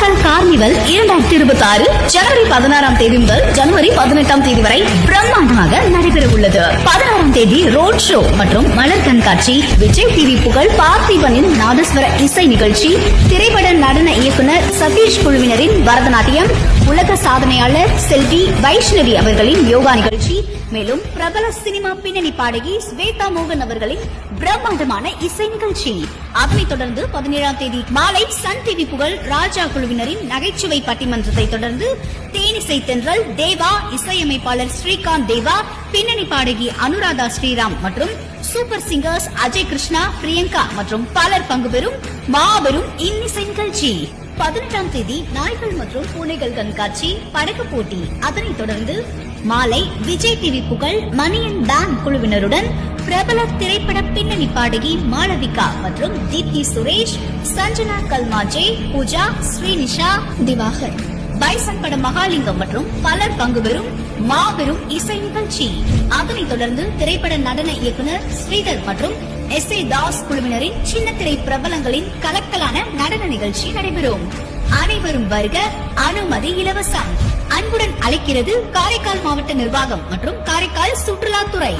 Karaikal carnival இரண்டாயிரத்தி இருபத்தி ஆறு ஜனவரி பதினாறாம் தேதி முதல் ஜனவரி பதினெட்டாம் தேதி வரை பிரம்மாண்டமாக நடைபெற உள்ளது பதினாறாம் தேதி ரோட் ஷோ மற்றும் மலர் கண்காட்சி விஜய் டிவி புகழ் பார்த்திபனின் நாதஸ்வர இசை நிகழ்ச்சி திரைப்பட நடன இயக்குனர் சதீஷ் குழுவினரின் பரதநாட்டியம் உலக சாதனையாளர் செல்வி வைஷ்ணவி அவர்களின் யோகா நிகழ்ச்சி மேலும் பிரபல சினிமா பின்னணி பாடகி ஸ்வேதா மோகன் அவர்களின் பிரம்மாண்டமான இசை நிகழ்ச்சி. அதனைத் தொடர்ந்து பதினேழாம் தேதி மாலை சன் டிவி புகழ் ராஜா குழு குழுவினரின் நகைச்சுவை பட்டிமன்றத்தை தொடர்ந்து தேனிசை தென்றல் தேவா இசையமைப்பாளர் ஸ்ரீகாந்த் தேவா பின்னணி பாடகி அனுராதா ஸ்ரீராம் மற்றும் சூப்பர் சிங்கர்ஸ் அஜய் கிருஷ்ணா பிரியங்கா மற்றும் பலர் பங்கு பெறும் மாபெரும் இன்னிசை நிகழ்ச்சி பதினெட்டாம் தேதி நாய்கள் மற்றும் பூனைகள் கண்காட்சி படகு போட்டி. அதனைத் தொடர்ந்து மாலை விஜய் டிவி புகழ் மணியன் பேன் குழுவினருடன் பிரபல திரைப்பட பின்னணி பாடகி மாளவிகா மற்றும் தீப்தி சுரேஷ் சஞ்சனா கல்மாஜே பூஜா ஸ்ரீனிஷா திவாகர். பைசன் பட மகாலிங்கம் மற்றும் பலர் பங்கு பெறும் மாபெரும் இசை நிகழ்ச்சி. அதனைத் தொடர்ந்து திரைப்பட நடன இயக்குனர் ஸ்ரீதர் மற்றும் எஸ் ஏ தாஸ் குழுவினரின் சின்ன திரை பிரபலங்களின் கலக்கலான நடன நிகழ்ச்சி நடைபெறும். அனைவரும் வருக அனுமதி இலவசம். அன்புடன் அழைக்கிறது காரைக்கால் மாவட்ட நிர்வாகம் மற்றும் காரைக்கால் சுற்றுலாத்துறை.